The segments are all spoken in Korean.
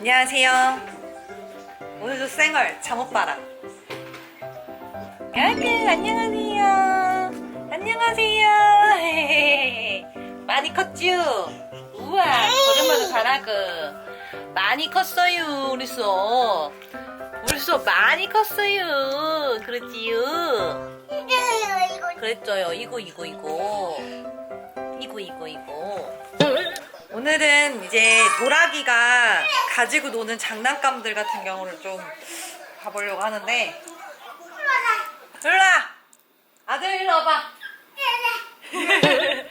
안녕하세요. 오늘도 쌩얼 잠옷바람. 야그 안녕하세요. 안녕하세요. 많이 컸죠? 우와 거짓말도 잘하고 많이 컸어요 우리 소. 우리 소 많이 컸어요. 그렇지요? 그랬죠요. 이거 이거 이거 이거 이거 이거. 오늘은 이제 도라기가 가지고 노는 장난감들 같은 경우를 좀 봐보려고 하는데. 일로와 아들 일로 와봐.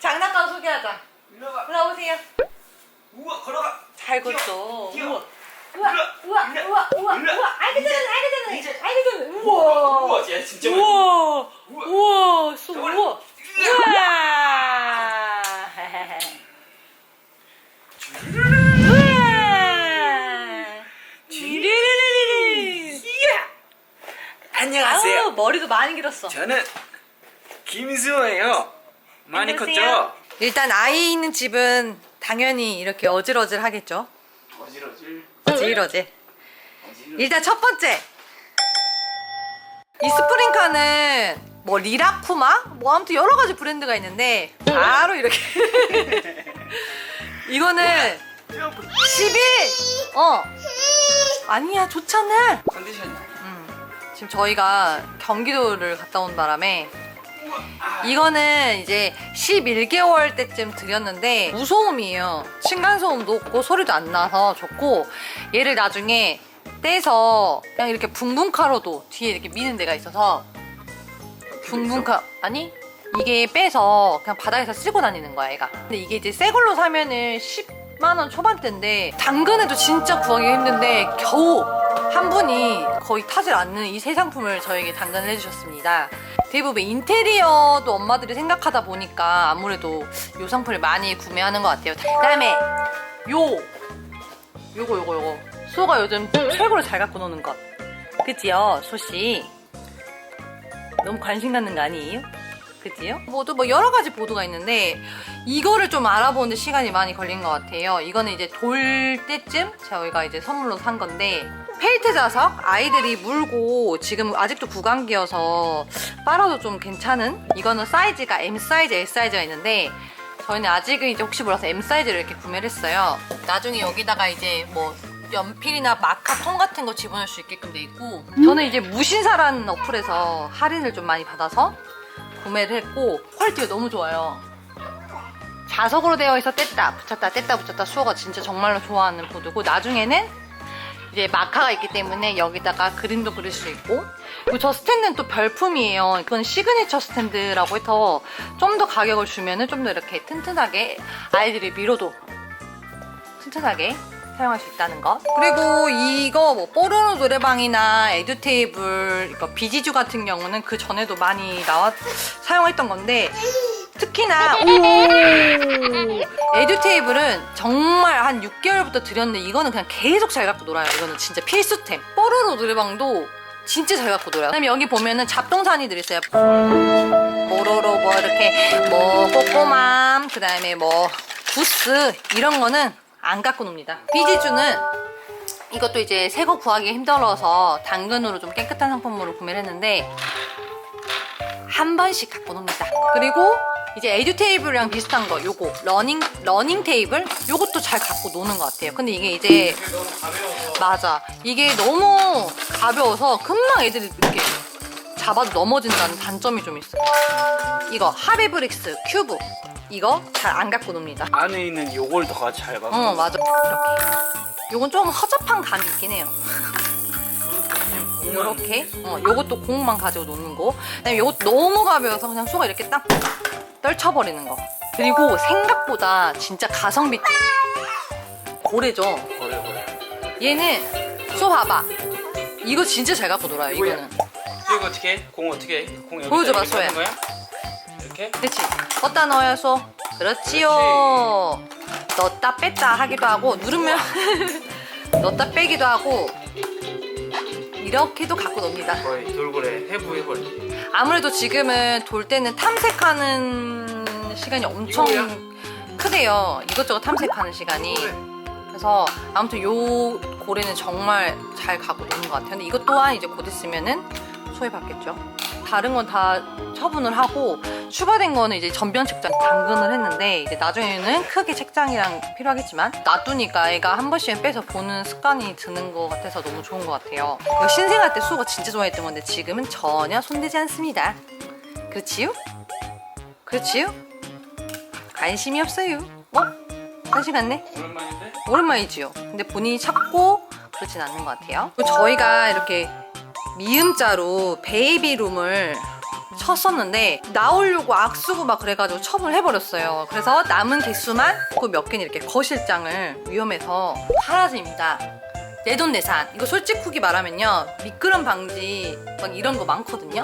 장난감 소개하자. 일로 와. 일로 오세요. 우와 걸어가. 잘 걷죠 뛰어. 우와. 우와 우와. 우와 우와 아이고 저는 아이고 저는 아이고 저는 우와. 우와. 얘 진짜. 우와 우와. 우와 소 저거는- 우와 우와 우와 지르르르르 안녕하세요. 아우 길었어 저는 김수호예요. 많이 안녕하세요. 컸죠? 일단 아이 있는 집은 당연히 이렇게 어질어질 하겠죠 어지러질. 어질어질 어지러. 일단 첫 번째 이 스프링카는 뭐 리라쿠마 뭐 아무튼 여러 가지 브랜드가 있는데 바로 이렇게 이거는 11! 어 아니야 좋잖아 컨디션이. 음, 지금 저희가 경기도를 갔다 온 바람에 이거는 이제 11개월 때쯤 드렸는데 무소음이에요. 층간소음도 없고 소리도 안 나서 좋고 얘를 나중에 떼서 그냥 이렇게 붕붕카로도 뒤에 이렇게 미는 데가 있어서 붕붕카 아니 이게 빼서 그냥 바닥에서 쓰고 다니는 거야 얘가 근데 이게 이제 새 걸로 사면은 10만 원 초반대인데 당근에도 진짜 구하기 힘든데 겨우 한 분이 거의 타질 않는 이새 상품을 저에게 당근을 해주셨습니다. 대부분 인테리어도 엄마들이 생각하다 보니까 아무래도 이 상품을 많이 구매하는 것 같아요. 그 다음에 요. 요거 요거 요거. 수호가 요즘 최고로 잘 갖고 노는 것. 그치요? 소씨. 너무 관심 갖는 거 아니에요? 그치요? 모두 뭐 여러 가지 보드가 있는데 이거를 좀 알아보는데 시간이 많이 걸린 것 같아요. 이거는 이제 돌 때쯤 저희가 이제 선물로 산 건데 펠트 자석 아이들이 물고 지금 아직도 구강기여서 빨아도 좀 괜찮은 이거는 사이즈가 M 사이즈, S 사이즈가 있는데 저희는 아직은 이제 혹시 몰라서 M 사이즈를 이렇게 구매를 했어요. 나중에 여기다가 이제 뭐 연필이나 마카 통 같은 거 집어넣을 수 있게끔 돼 있고 저는 이제 무신사라는 어플에서 할인을 좀 많이 받아서 구매를 했고 퀄리티가 너무 좋아요. 자석으로 되어 있어 뗐다 붙였다 뗐다 붙였다 수호가 진짜 정말로 좋아하는 보드고 나중에는 이제 마카가 있기 때문에 여기다가 그림도 그릴 수 있고 그리고 저 스탠드는 또 별품이에요 이건 시그니처 스탠드라고 해서 좀 더 가격을 주면은 좀 더 이렇게 튼튼하게 아이들이 밀어도 튼튼하게 사용할 수 있다는 거. 그리고 이거 뭐 뽀로로 노래방이나 에듀테이블 이거 비지주 같은 경우는 그 전에도 많이 나왔 사용했던 건데 특히나 오! 에듀테이블은 정말 한 6개월부터 드렸는데 이거는 그냥 계속 잘 갖고 놀아요. 이거는 진짜 필수템. 뽀로로 노래방도 진짜 잘 갖고 놀아요. 그다음에 여기 보면은 잡동사니들 있어요. 뽀로로 뭐 이렇게 뭐 꼬꼬맘 그 다음에 뭐 부스 이런 거는 안 갖고 놉니다 비지주는 이것도 이제 새 거 구하기 힘들어서 당근으로 좀 깨끗한 상품으로 구매를 했는데 한 번씩 갖고 놉니다. 그리고 이제 에듀 테이블이랑 비슷한 거 요거 러닝 러닝 테이블 요것도 잘 갖고 노는 것 같아요. 근데 이게 이제. 맞아 이게 너무 가벼워서 금방 애들이 이렇게 잡아도 넘어진다는 단점이 좀 있어요. 이거 하비브릭스 큐브 이거 잘 안 갖고 놉니다. 안에 있는 요걸 더잘 갖고. 어 맞아 이렇게 요건 좀 허접한 감이 있긴 해요. 요렇게 어, 요것도 공만 가지고 노는 거 그다음에 요것 너무 가벼워서 그냥 소가 이렇게 딱 떨쳐버리는 거 그리고 생각보다 진짜 가성비 고래죠 거래 거래. 얘는 소 봐봐 이거 진짜 잘 갖고 놀아요. 이거는 이거 어떻게 해? 공 어떻게 해? 공 여기 보여줘봐, 소야. 거야? 이렇게? 그치 넣어야 소 그렇지요 넣었다 뺐다 하기도 하고 누르면 넣었다 빼기도 하고 이렇게도 갖고 놉니다 거의 돌고래 해부 해버리. 아무래도 지금은 돌 때는 탐색하는 시간이 엄청 이거야? 크대요. 이것저것 탐색하는 시간이. 그래서 아무튼 요 고래는 정말 잘 가고 있는 것 같아요. 근데 이것 또한 이제 곧 있으면은 소외받겠죠. 다른 건 다 처분을 하고 추가된 거는 이제 전변 책장 당근을 했는데 이제 나중에는 크게 책장이랑 필요하겠지만 놔두니까 애가 한 번씩은 빼서 보는 습관이 드는 것 같아서 너무 좋은 것 같아요. 신생아 때 수호가 진짜 좋아했던 건데 지금은 전혀 손대지 않습니다. 그렇지요? 그렇지요? 관심이 없어요. 어? 관심 갔네? 오랜만인데? 오랜만이지요. 근데 본인이 찾고 그렇진 않는 것 같아요. 저희가 이렇게 미음자로 베이비룸을 쳤었는데 나오려고 악수고 막 그래가지고 처분을 해버렸어요. 그래서 남은 개수만 그 몇 개는 이렇게 거실장을 위험해서 사라집니다. 내돈내산. 이거 솔직히 말하면요. 미끄럼 방지 막 이런 거 많거든요.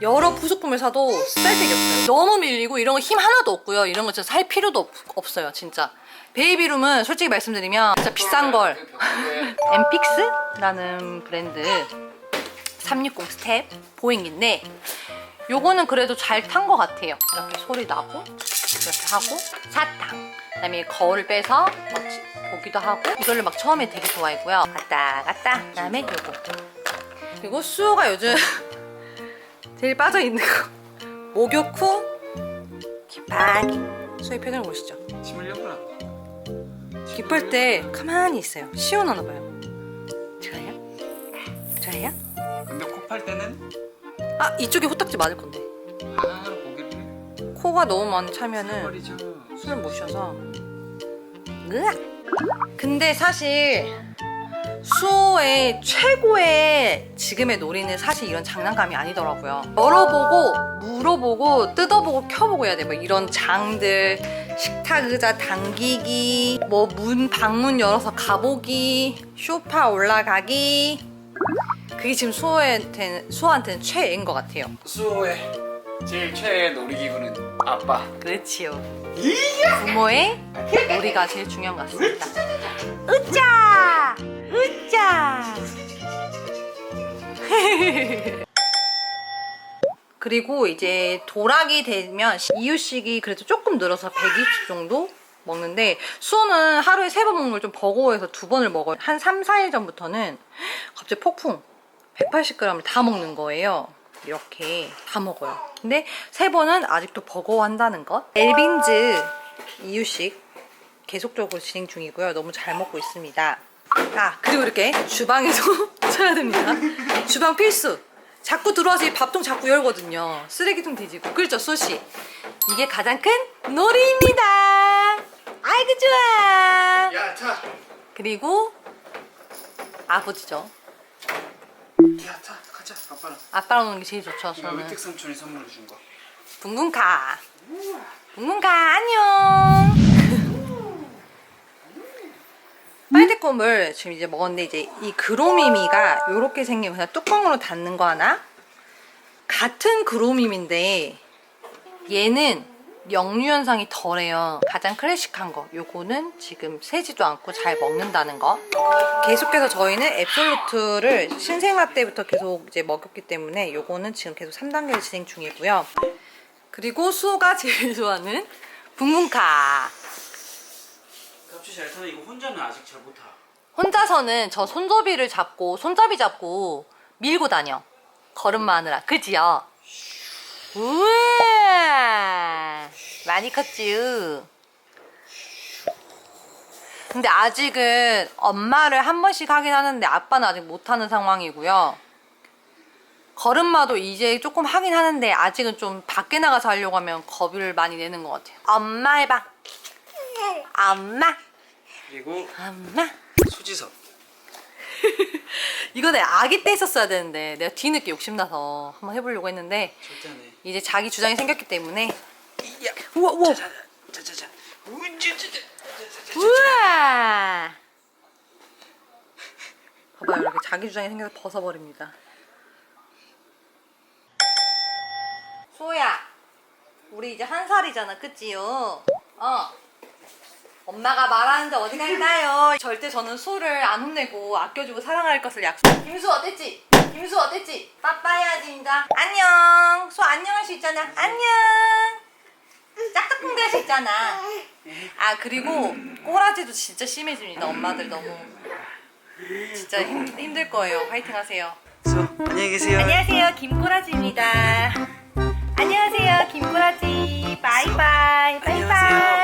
여러 부속품을 사도 쓸데기 없어요. 너무 밀리고 이런 거 힘 하나도 없고요. 이런 거 진짜 살 필요도 없, 없어요. 진짜. 베이비룸은 솔직히 말씀드리면 진짜 비싼 걸 엠픽스라는 브랜드 360 스텝 보잉인데 요거는 그래도 잘 탄 것 같아요. 이렇게 소리 나고 이렇게 하고 사탕 그다음에 거울 빼서 보기도 하고 이걸로 막 처음에 되게 좋아했고요. 갔다 갔다 그다음에 요거 그리고 수호가 요즘 제일 빠져 있는 거 목욕 후 기ப்பா기 수호의 표정을 보시죠. 침 흘렸구나. 기쁠 때 가만히 있어요. 시원하나 봐요. 좋아요? 좋아요? 근데 코 팔 때는 아 이쪽에 호딱지 맞을 건데 아 고개를 코가 너무 많이 차면은 버리죠. 숨을 못 쉬어서 으악! 근데 사실 수호의 최고의 지금의 놀이는 사실 이런 장난감이 아니더라고요 열어보고 물어보고 뜯어보고 켜보고 해야 돼 뭐 이런 장들 식탁 의자 당기기 뭐 문 방문 열어서 가보기 쇼파 올라가기 그게 지금 수호한테는, 수호한테는 최애인 것 같아요 수호의 제일 최애 놀이기구는 아빠. 그렇지요. 부모의 놀이가 제일 중요한 것 같습니다. 으짜! 으짜! 그리고 이제 도락이 되면 이유식이 그래도 조금 늘어서 120 정도 먹는데 수호는 하루에 세 번 먹는 걸 좀 버거워해서 두 번을 먹어요. 한 3, 4일 전부터는 갑자기 폭풍 180g을 다 먹는 거예요. 이렇게 다 먹어요. 근데 세 번은 아직도 버거워한다는 것. 엘빈즈 이유식 계속적으로 진행 중이고요. 너무 잘 먹고 있습니다. 아 그리고 이렇게 주방에도 쳐야 됩니다. 주방 필수. 자꾸 들어와서 이 밥통 자꾸 열거든요. 쓰레기통 뒤지고. 그렇죠, 소시. 이게 가장 큰 놀이입니다. 아이고 좋아. 야 타. 그리고 아버지죠. 야 타. 가자 아빠랑. 아빠랑 노는 게 제일 좋죠. 이거 저는. 의택 삼촌이 선물해 준 거. 붕붕카. 붕붕카 안녕. 빨대껌을 지금 이제 먹었는데 이제 이 그로미미가 이렇게 생긴 그냥 뚜껑으로 닫는 거 하나. 같은 그로미미인데 얘는 역류 현상이 덜해요. 가장 클래식한 거. 요거는 지금 새지도 않고 잘 먹는다는 거. 계속해서 저희는 앱솔루트를 신생아 때부터 계속 이제 먹였기 때문에 요거는 지금 계속 3단계를 진행 중이고요. 그리고 수호가 제일 좋아하는 붕붕카. 값이 잘 타는 이거 혼자는 아직 잘 못 타. 혼자서는 저 손잡이를 잡고 손잡이 잡고 밀고 다녀. 걸음마 하느라. 그지요? 우와! 많이 컸지요? 근데 아직은 엄마를 한 번씩 하긴 하는데 아빠는 아직 못 하는 상황이고요. 걸음마도 이제 조금 하긴 하는데 아직은 좀 밖에 나가서 하려고 하면 겁을 많이 내는 것 같아요. 엄마 해봐. 엄마. 그리고 엄마. 수지섭. 이거 내가 아기 때 했었어야 되는데 내가 뒤늦게 욕심나서 한번 해보려고 했는데 해. 이제 자기 주장이 생겼기 때문에 야. 우와 우와 자자자. 우찌찌찌. 우와 봐봐요 이렇게 자기 주장이 생겨서 벗어버립니다 소야 우리 이제 한 살이잖아 그치요? 어 엄마가 말하는데 어디 갈까요? 절대 저는 소를 안 혼내고 아껴주고 사랑할 것을 약속 김수 어땠지? 김수 어땠지? 빠빠야지 인자 안녕 소 안녕할 수 있잖아 안녕 짝짝꿍대 할수 있잖아 아 그리고 꼬라지도 진짜 심해집니다. 엄마들 너무 진짜 힘, 힘들 거예요. 파이팅 하세요. 수고 안녕히 계세요. 안녕하세요. 김꼬라지입니다. 안녕하세요. 김꼬라지. 바이바이. 바이바이.